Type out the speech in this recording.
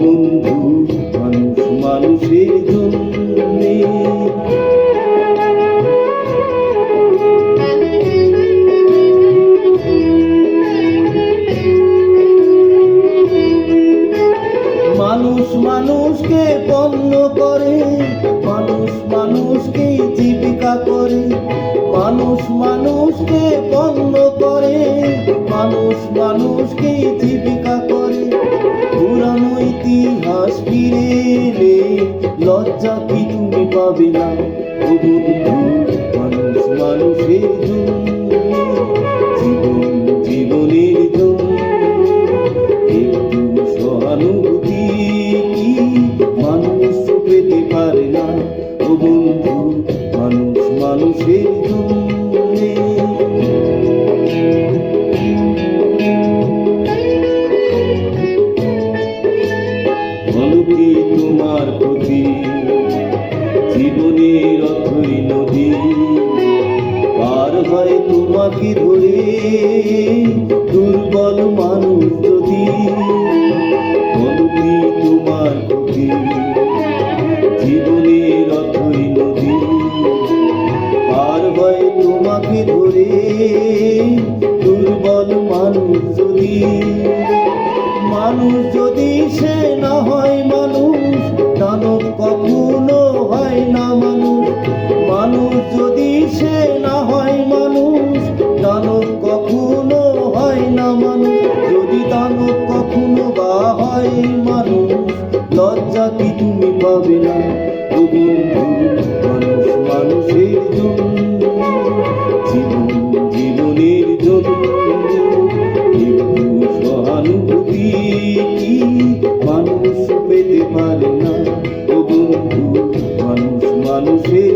বন্ধু মানুষ মানুষের জন্য মানুষ মানুষকে পণ্য করে, মানুষ মানুষকে জীবিকা করে, মানুষ মানুষকে পণ্য করে, মানুষ মানুষকে জীবিকা করে। লজ্জা কি তুমি পাবে না? মানুষ মানুষের জীবন জীবনের জন্য একটু সহানুভূতি কি মানুষ পেতে পারে না? ও বন্ধু মানুষ মানুষের জন্য তোমার প্রতি হয় তোমাকে ধরে দুর্বল মানুষ যদি তুমি পাবে না। রবির মানুষ, মানুষের জন্য, জীবন জীবনের জন্য সহানুভূতি কি মানুষ পেতে পারে না? ও মানুষ, মানুষের